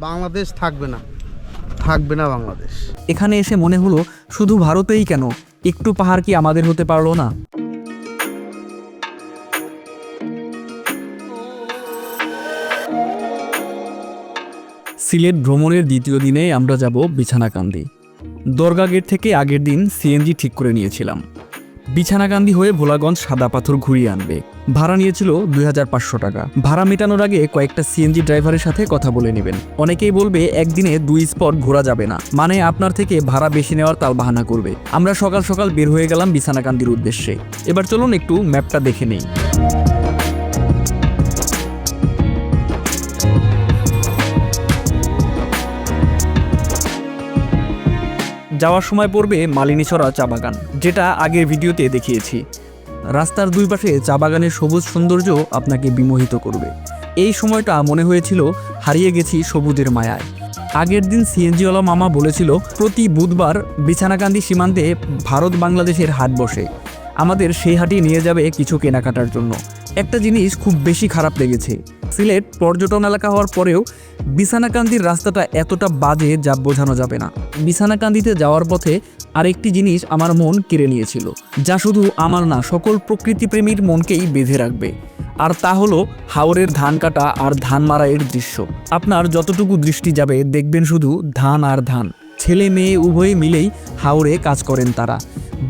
বাংলাদেশ থাকবে না। থাকবে না বাংলাদেশ। এখানে এসে মনে হলো, শুধু ভারতেই কেন? একটু পাহাড় কি আমাদের হতে পারল না? সিলেট ভ্রমণের দ্বিতীয় দিনে আমরা যাব বিছানাকান্দি। দরগা গেট থেকে আগের দিন সিএনজি ঠিক করে নিয়েছিলাম। বিছানাকান্দি হয়ে ভোলাগঞ্জ সাদা পাথর ঘুরিয়ে আনবে। ভাড়া নিয়েছিল দুই হাজার পাঁচশো টাকা। ভাড়া মেটানোর আগে কয়েকটা সিএনজি ড্রাইভারের সাথে কথা বলে নেবেন। অনেকেই বলবে, একদিনে দুই স্পট ঘোরা যাবে না। মানে আপনার থেকে ভাড়া বেশি নেওয়ার তাল বাহানা করবে। আমরা সকাল সকাল বের হয়ে গেলাম বিছানাকান্দির উদ্দেশ্যে। এবার চলুন একটু ম্যাপটা দেখে নেই। যাওয়ার সময় পড়বে মালিনীছড়া চা বাগান, যেটা আগের ভিডিওতে দেখিয়েছি। রাস্তার দুই পাশে চা বাগানের সবুজ সৌন্দর্য আপনাকে বিমোহিত করবে। এই সময়টা মনে হয়েছিল হারিয়ে গেছি সবুজের মায়ায়। আগের দিন সিএনজিওয়ালা মামা বলেছিল, প্রতি বুধবার বিছানাকান্দি সীমান্তে ভারত বাংলাদেশের হাট বসে। আমাদের সেই হাটে নিয়ে যাবে কিছু কেনাকাটার জন্য। একটা জিনিস খুব বেশি খারাপ লেগেছে। সিলেট পর্যটন এলাকা হওয়ার পরেও বিছানাকান্দির রাস্তাটা এতটা বাজে যা বোঝানো যাবে না। বিছানাকান্দিতে যাওয়ার পথে আরেকটি জিনিস আমার মন কেড়ে নিয়েছিল, যা শুধু আমার না, সকল প্রকৃতিপ্রেমীর মনকেই বেঁধে রাখবে। আর তা হলো হাওরের ধান কাটা আর ধান মারাইয়ের দৃশ্য। আপনার যতটুকু দৃষ্টি যাবে, দেখবেন শুধু ধান আর ধান। ছেলে মেয়ে উভয়ে মিলেই হাওরে কাজ করেন তারা।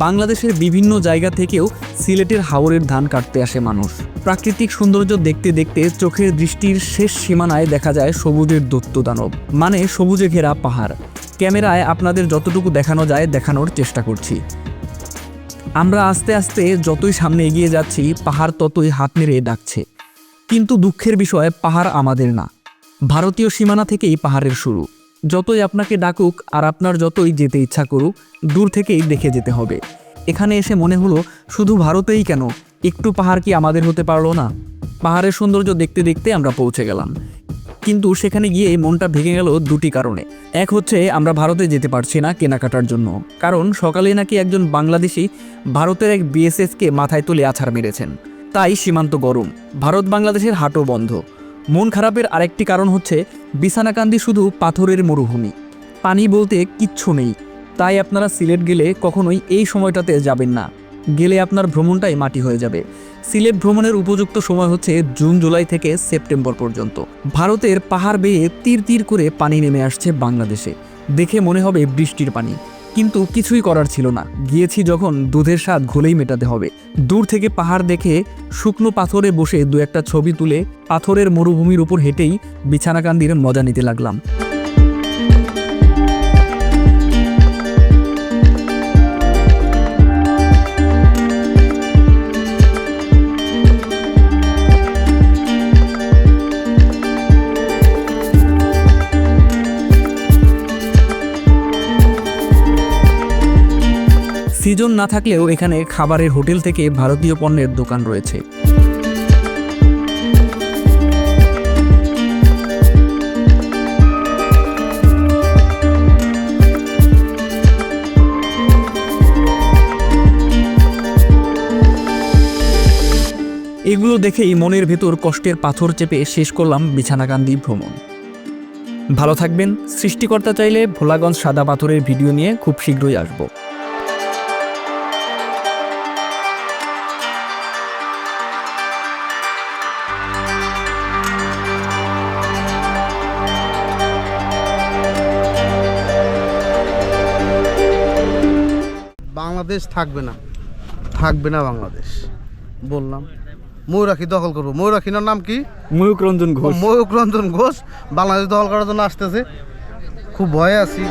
বাংলাদেশের বিভিন্ন জায়গা থেকেও সিলেটের হাওরের ধান কাটতে আসে মানুষ। প্রাকৃতিক সৌন্দর্য দেখতে দেখতে চোখের দৃষ্টির শেষ সীমানায় দেখা যায় সবুজের দত্ত দানব মানে সবুজে ঘেরা পাহাড়। ক্যামেরায় আপনাদের যতটুকু দেখানো যায় দেখানোর চেষ্টা করছি। আমরা আস্তে আস্তে যতই সামনে এগিয়ে যাচ্ছি, পাহাড় ততই হাত নেড়ে ডাকছে। কিন্তু দুঃখের বিষয়, পাহাড় আমাদের না। ভারতীয় সীমানা থেকেই পাহাড়ের শুরু। যতই আপনাকে ডাকুক আর আপনার যতই যেতে ইচ্ছা করুক, দূর থেকেই দেখে যেতে হবে। এখানে এসে মনে হলো, শুধু ভারতেই কেন? একটু পাহাড় কি আমাদের হতে পারল না? পাহাড়ের সৌন্দর্য দেখতে দেখতে আমরা পৌঁছে গেলাম। কিন্তু সেখানে গিয়ে মনটা ভেঙে গেল দুটি কারণে। এক হচ্ছে, আমরা ভারতে যেতে পারছি না কেনাকাটার জন্য। কারণ সকালে নাকি একজন বাংলাদেশি ভারতের এক বিএসএসকে মাথায় তুলে আছাড় মেরেছেন। তাই সীমান্ত গরম। ভারত বাংলাদেশের হাটও বন্ধ। মন খারাপের আরেকটি কারণ হচ্ছে, বিছানাকান্দি শুধু পাথরের মরুভূমি। পানি বলতে কিচ্ছু নেই। তাই আপনারা সিলেট গেলে কখনোই এই সময়টাতে যাবেন না। গেলে আপনার ভ্রমণটাই মাটি হয়ে যাবে। সিলেট ভ্রমণের উপযুক্ত সময় হচ্ছে জুন, জুলাই থেকে সেপ্টেম্বর পর্যন্ত। ভারতের পাহাড় বেয়ে তীর তীর করে পানি নেমে আসছে বাংলাদেশে। দেখে মনে হবে বৃষ্টির পানি। কিন্তু কিছুই করার ছিল না। গিয়েছি যখন দুধের স্বাদ ঘোলেই মেটাতে হবে। দূর থেকে পাহাড় দেখে শুকনো পাথরে বসে দু একটা ছবি তুলে পাথরের মরুভূমির উপর হেঁটেই বিছানাকান্দির মজা নিতে লাগলাম। সিজন না থাকলেও এখানে খাবারের হোটেল থেকে ভারতীয় পণ্যের দোকান রয়েছে। এগুলো দেখেই মনের ভেতর কষ্টের পাথর চেপে শেষ করলাম বিছানাকান্দি ভ্রমণ। ভালো থাকবেন। সৃষ্টিকর্তা চাইলে ভোলাগঞ্জ সাদা পাথরের ভিডিও নিয়ে খুব শীঘ্রই আসব। বাংলাদেশ থাকবে না। থাকবে না বাংলাদেশ। বললাম ময়ূরাখি দখল করব। ময়ূরাখিনার নাম কি? ময়ূক রঞ্জন ঘোষ। ময়ূক রঞ্জন ঘোষ। বাংলাদেশ দখল করার জন্য আসতেছে। খুব ভয়ে আছি।